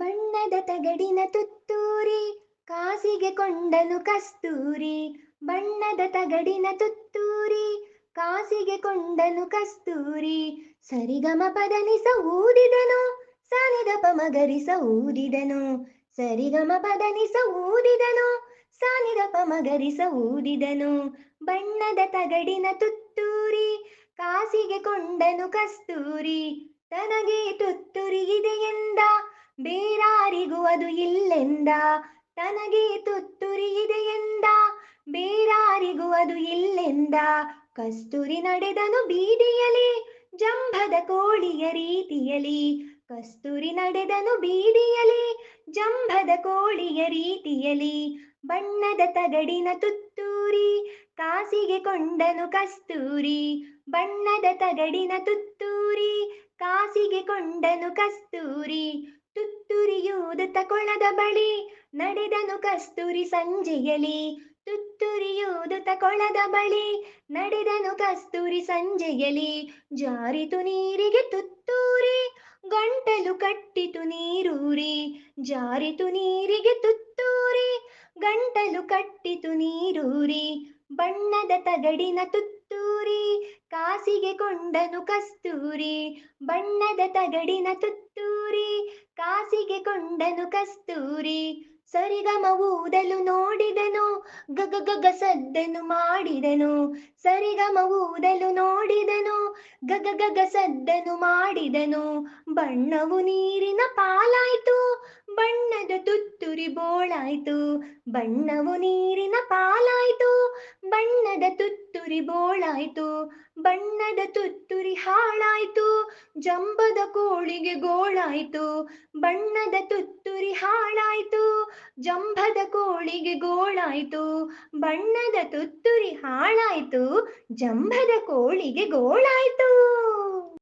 ಬಣ್ಣದ ತಗಡಿನ ತುತ್ತೂರಿ, ಕಾಸಿಗೆ ಕೊಂಡನು ಕಸ್ತೂರಿ. ಬಣ್ಣದ ತಗಡಿನ ತುತ್ತೂರಿ, ಕಾಸಿಗೆ ಕೊಂಡನು ಕಸ್ತೂರಿ. ಸರಿಗಮ ಪದನಿಸ ಊದಿದನು ಸಾನಿದ ಪಮಗರಿಸ ಊದಿದನು. ಸರಿಗಮ ಪದನಿಸ ಊದಿದನು ಸಾನಿದ ಪಮಗರಿಸ ಊದಿದನು. ಬಣ್ಣದ ತಗಡಿನ ತುತ್ತೂರಿ, ಕಾಸಿಗೆ ಕೊಂಡನು ಕಸ್ತೂರಿ. ತನಗೆ ತುತ್ತೂರಿ ಅದು ಇಲ್ಲೆಂದ? ತನಗೆ ತುತ್ತೂರಿ ಇದೆಯೆಂದ ಬೇರಾರಿಗೂ ಅದು ಇಲ್ಲೆಂದ? ಕಸ್ತೂರಿ ನಡೆದನು ಬೀದಿಯಲಿ, ಜಂಭದ ಕೋಳಿಯ ರೀತಿಯಲಿ. ಕಸ್ತೂರಿ ನಡೆದನು ಬೀದಿಯಲಿ, ಜಂಭದ ಕೋಳಿಯ ರೀತಿಯಲಿ. ಬಣ್ಣದ ತಗಡಿನ ತುತ್ತೂರಿ, ಕಾಸಿಗೆ ಕೊಂಡನು ಕಸ್ತೂರಿ. ಬಣ್ಣದ ತಗಡಿನ ತುತ್ತೂರಿ, ಕಾಸಿಗೆ ಕೊಂಡನು ಕಸ್ತೂರಿ. ತುತ್ತೂರಿಯೂದುತ್ತ ಕೊಳದ ಬಳಿ ನಡೆದನು ಕಸ್ತೂರಿ ಸಂಜೆಯಲಿ. ತುತ್ತೂರಿಯೂದುತ್ತ ತಕೊಳದ ಬಳಿ ನಡೆದನು ಕಸ್ತೂರಿ ಸಂಜೆಯಲಿ. ಜಾರಿತು ನೀರಿಗೆ ತುತ್ತೂರಿ, ಗಂಟಲು ಕಟ್ಟಿತು ನೀರೂರಿ. ಜಾರಿತು ನೀರಿಗೆ ತುತ್ತೂರಿ, ಗಂಟಲು ಕಟ್ಟಿತು ನೀರೂರಿ. ಬಣ್ಣದ ತಗಡಿನ ತುತ್ತೂರಿ, ಕಾಸಿಗೆ ಕೊಂಡನು ಕಸ್ತೂರಿ. ಬಣ್ಣದ ತಗಡಿನ ತುತ್ತೂರಿ ಕಾಸಿಗೆ ಕೊಂಡನು ಕಸ್ತೂರಿ. ಸರಿಗಮ ಊದಲು ನೋಡಿದನು ಗಗಗಗ ಗಗ ಸದ್ದನು ಮಾಡಿದನು. ಸರಿಗಮ ಊದಲು ನೋಡಿದನು ಗಗಗಗ ಗಗ ಸದ್ದನು ಮಾಡಿದನು. ಬಣ್ಣವು ನೀರಿನ ಪಾಲಾಯ್ತು, ಬಣ್ಣದ ತುತ್ತುರಿ ಬೋಳಾಯ್ತು. ಬಣ್ಣವು ನೀರಿನ ಪಾಲಾಯ್ತು. ಬೋಳಾಯ್ತು ಬಣ್ಣದ ತುತ್ತುರಿ ಹಾಳಾಯ್ತು, ಜಂಬದ ಕೋಳಿಗೆ ಗೋಳಾಯ್ತು, ಬಣ್ಣದ ತುತ್ತುರಿ ಹಾಳಾಯ್ತು, ಜಂಬದ ಕೋಳಿಗೆ ಗೋಳಾಯ್ತು, ಬಣ್ಣದ ತುತ್ತುರಿ ಹಾಳಾಯ್ತು, ಜಂಬದ ಕೋಳಿಗೆ ಗೋಳಾಯ್ತು.